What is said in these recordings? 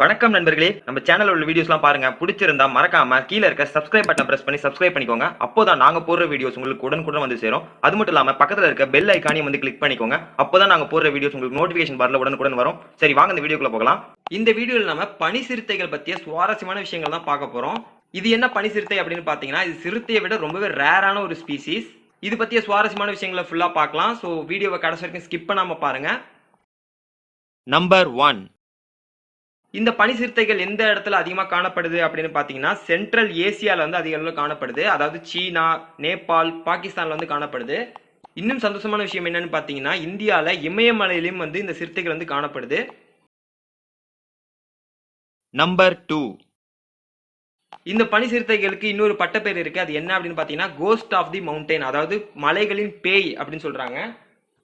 வணக்கம் நண்பர்களே. நம்ம சேனல் உள்ள வீடியோஸ்லாம் பாருங்க. பிடிச்சிருந்தா மறக்காம கீழே இருக்க சப்ஸ்கிரைப் பட்டன் பிரஸ் பண்ணி சப்ஸ்கிரைப் பண்ணிக்கோங்க. அப்போதான் நாங்க போடுற வீடியோஸ் உங்களுக்கு உடனுக்குடன் வந்து சேரும். அது மட்டும் இல்லாம பக்கத்துல இருக்க பெல் ஐக்கானையும் வந்து கிளிக் பண்ணிக்கோங்க. அப்போதான் நாங்க போடுற வீடியோஸ் உங்களுக்கு நோட்டிபிகேஷன் பார்ல உடனுக்குடன் வரும். சரி வாங்க இந்த வீடியோக்குள்ள போகலாம். இந்த வீடியோல நம்ம பனி சிறுத்தைகள் பத்திய சுவாரஸ்யமான விஷயங்கள் தான் பார்க்க போறோம். இது என்ன பனி சிறுத்தை அப்படின்னு பாத்தீங்கன்னா இது சிறுத்தையை விட ரொம்பவே ரேரான ஒரு ஸ்பீசிஸ் இது பத்திய சுவாரஸ்யமான விஷயங்களை ஃபுல்லா பார்க்கலாம். ஸோ வீடியோவை கடைசி வரைக்கும் ஸ்கிப் பண்ணாம பாருங்க. நம்பர் ஒன் இந்த பனி சிறுத்தைகள் எந்த இடத்துல அதிகமாக காணப்படுது அப்படின்னு பார்த்தீங்கன்னா சென்ட்ரல் ஏசியாவில் வந்து அதிக அளவில் காணப்படுது. அதாவது சீனா நேபாள் பாகிஸ்தானில் வந்து காணப்படுது. இன்னும் சந்தோஷமான விஷயம் என்னன்னு பார்த்தீங்கன்னா இந்தியாவில் இமயமலையிலும் வந்து இந்த சிறுத்தைகள் வந்து காணப்படுது. நம்பர் டூ இந்த பனி சிறுத்தைகளுக்கு இன்னொரு பட்டப்பேர் இருக்கு. அது என்ன அப்படின்னு பார்த்தீங்கன்னா கோஸ்ட் ஆஃப் தி மவுண்டைன் அதாவது மலைகளின் பேய் அப்படின்னு சொல்றாங்க.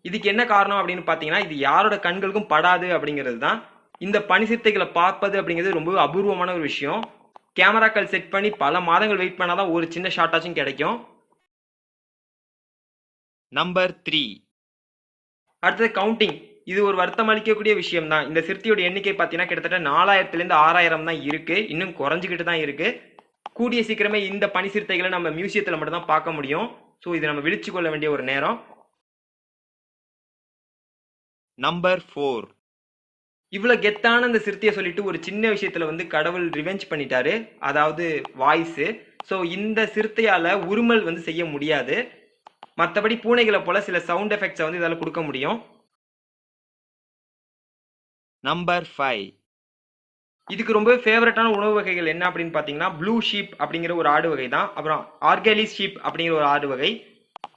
இதுக்கு என்ன காரணம் அப்படின்னு பார்த்தீங்கன்னா இது யாரோட கண்களுக்கும் படாது அப்படிங்கிறது தான் இந்த பனி சிறுத்தைகளை பார்ப்பது அப்படிங்கிறது ரொம்ப அபூர்வமான ஒரு விஷயம். கேமராக்கள் செட் பண்ணி பல மாதங்கள் வெயிட் பண்ணாதான் ஒரு சின்ன ஷாட்டாச்சும் கிடைக்கும். நம்பர் த்ரீ அடுத்தது கவுண்டிங் இது ஒரு வருத்தம் அளிக்கக்கூடிய விஷயம் தான் இந்த சிறுத்தையோட எண்ணிக்கை பார்த்தீங்கன்னா கிட்டத்தட்ட நாலாயிரத்துலேருந்து ஆறாயிரம் தான் இருக்கு. இன்னும் குறைஞ்சிக்கிட்டு தான் இருக்கு. கூடிய சீக்கிரமே இந்த பனி சிறுத்தைகளை நம்ம மியூசியத்தில் மட்டும் தான் பார்க்க முடியும். ஸோ இதை நம்ம விழிச்சு கொள்ள வேண்டிய ஒரு நேரம். நம்பர் ஃபோர் இவ்வளோ கெத்தான அந்த சிறுத்தையை சொல்லிட்டு ஒரு சின்ன விஷயத்துல வந்து கடவுள் ரிவெஞ்ச் பண்ணிட்டாரு. அதாவது வாய்ஸு ஸோ இந்த சிறுத்தையால் உருமல் வந்து செய்ய முடியாது. மற்றபடி பூனைகளை போல சில சவுண்ட் எஃபெக்ட்ஸை வந்து இதால் கொடுக்க முடியும். நம்பர் ஃபைவ் இதுக்கு ரொம்ப ஃபேவரட்டான உணவு வகைகள் என்ன அப்படின்னு பார்த்தீங்கன்னா ப்ளூ ஷீப் அப்படிங்கிற ஒரு ஆடு வகை தான் அப்புறம் ஆர்காலிஸ் ஷீப் அப்படிங்கிற ஒரு ஆடு வகை.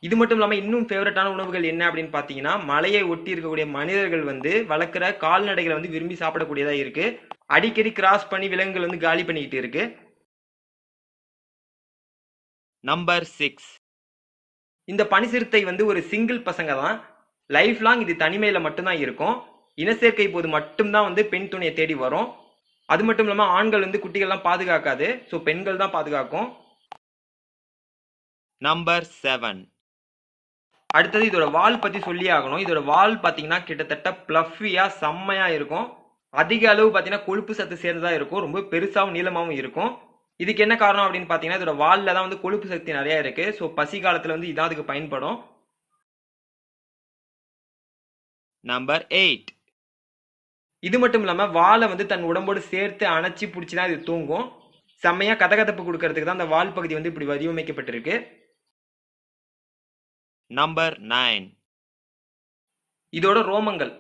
இது மட்டும் இல்லாமல் இன்னும் ஃபேவரட்டான உணவுகள் என்ன அப்படின்னு பார்த்தீங்கன்னா மலையை ஒட்டி இருக்கக்கூடிய மனிதர்கள் வந்து வளர்க்குற கால்நடைகளை வந்து விரும்பி சாப்பிடக்கூடியதாக இருக்கு. அடிக்கடி கிராஸ் பண்ணி விலங்குகள் வந்து காலி பண்ணிக்கிட்டு இருக்கு. நம்பர் சிக்ஸ் இந்த பனி சிறுத்தை வந்து ஒரு சிங்கிள் பசங்க தான் லைஃப் லாங் இது தனிமையில் மட்டும்தான் இருக்கும். இனச்சேர்க்கை போது மட்டும்தான் வந்து பெண் துணையை தேடி வரும். அது மட்டும் இல்லாமல் ஆண்கள் வந்து குட்டிகள்லாம் பாதுகாக்காது. ஸோ பெண்கள் தான் பாதுகாக்கும். நம்பர் செவன் அடுத்தது இதோட வால் பத்தி சொல்லி ஆகணும். இதோட வால் பாத்தீங்கன்னா கிட்டத்தட்ட பிளஃபியா செம்மையா இருக்கும். அதிக அளவு பாத்தீங்கன்னா கொழுப்பு சத்து சேர்ந்ததா இருக்கும். ரொம்ப பெருசாவும் நீளமாவும் இருக்கும். இதுக்கு என்ன காரணம் அப்படின்னு பாத்தீங்கன்னா இதோட வால்ல தான் வந்து கொழுப்பு சக்தி நிறைய இருக்கு. ஸோ பசி காலத்துல வந்து இதான் அதுக்கு பயன்படும். நம்பர் எயிட் இது மட்டும் இல்லாம வாலை வந்து தன் உடம்போடு சேர்த்து அணைச்சி பிடிச்சி தான் இது தூங்கும். செம்மையா கதகதப்பு கொடுக்கறதுக்கு தான் அந்த வால் பகுதி வந்து இப்படி வடிவமைக்கப்பட்டிருக்கு. நம்பர் நைன் இதோட ரோமங்கள்.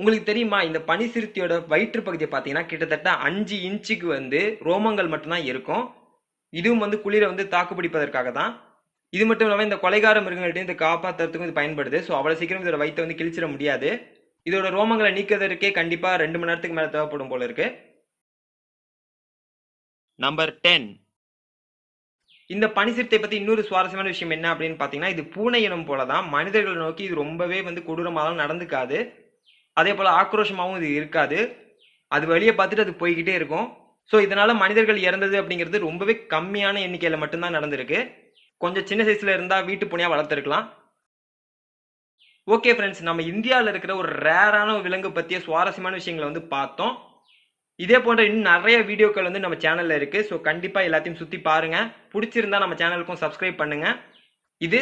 உங்களுக்கு தெரியுமா இந்த பனி சிறுத்தையோட வயிற்று பகுதியை பார்த்தீங்கன்னா கிட்டத்தட்ட அஞ்சு இன்ச்சுக்கு வந்து ரோமங்கள் மட்டும்தான் இருக்கும். இதுவும் வந்து குளிரை வந்து தாக்குப்பிடிப்பதற்காக தான். இது மட்டும் இல்லாமல் இந்த கொலைகார மிருகங்கள்ட்டையும் இதை காப்பாற்றுறதுக்கும் இது பயன்படுது. ஸோ அவ்வளோ சீக்கிரம் இதோட வயிற்றை வந்து கிழிச்சிட முடியாது. இதோட ரோமங்களை நீக்கிறதுக்கே கண்டிப்பாக ரெண்டு மணி நேரத்துக்கு மேலே தேவைப்படும் போல இருக்கு. நம்பர் டென் இந்த பனி சிறுத்தை பத்தி இன்னொரு சுவாரஸ்யமான விஷயம் என்ன அப்படின்னு பாத்தீங்கன்னா இது பூனை இனம் போலதான். மனிதர்களை நோக்கி இது ரொம்பவே வந்து கொடூரமாலாம் நடந்துக்காது. அதே போல ஆக்ரோஷமாகவும் இது இருக்காது. அது வெளியே பார்த்துட்டு அது போய்கிட்டே இருக்கும். ஸோ இதனால மனிதர்கள் இறந்தது அப்படிங்கிறது ரொம்பவே கம்மியான எண்ணிக்கையில மட்டும்தான் நடந்திருக்கு. கொஞ்சம் சின்ன சைஸ்ல இருந்தா வீட்டு பூனையா வளர்த்துருக்கலாம். ஓகே ஃப்ரெண்ட்ஸ் நம்ம இந்தியாவில் இருக்கிற ஒரு ரேரான விலங்கு பற்றிய சுவாரஸ்யமான விஷயங்களை வந்து பார்த்தோம். இதே போன்ற இன்னும் நிறைய வீடியோக்கள் வந்து நம்ம சேனலில் இருக்குது ஸோ கண்டிப்பாக எல்லாத்தையும் சுற்றி பாருங்கள் பிடிச்சிருந்தா நம்ம சேனலுக்கும் சப்ஸ்கிரைப் பண்ணுங்கள் இது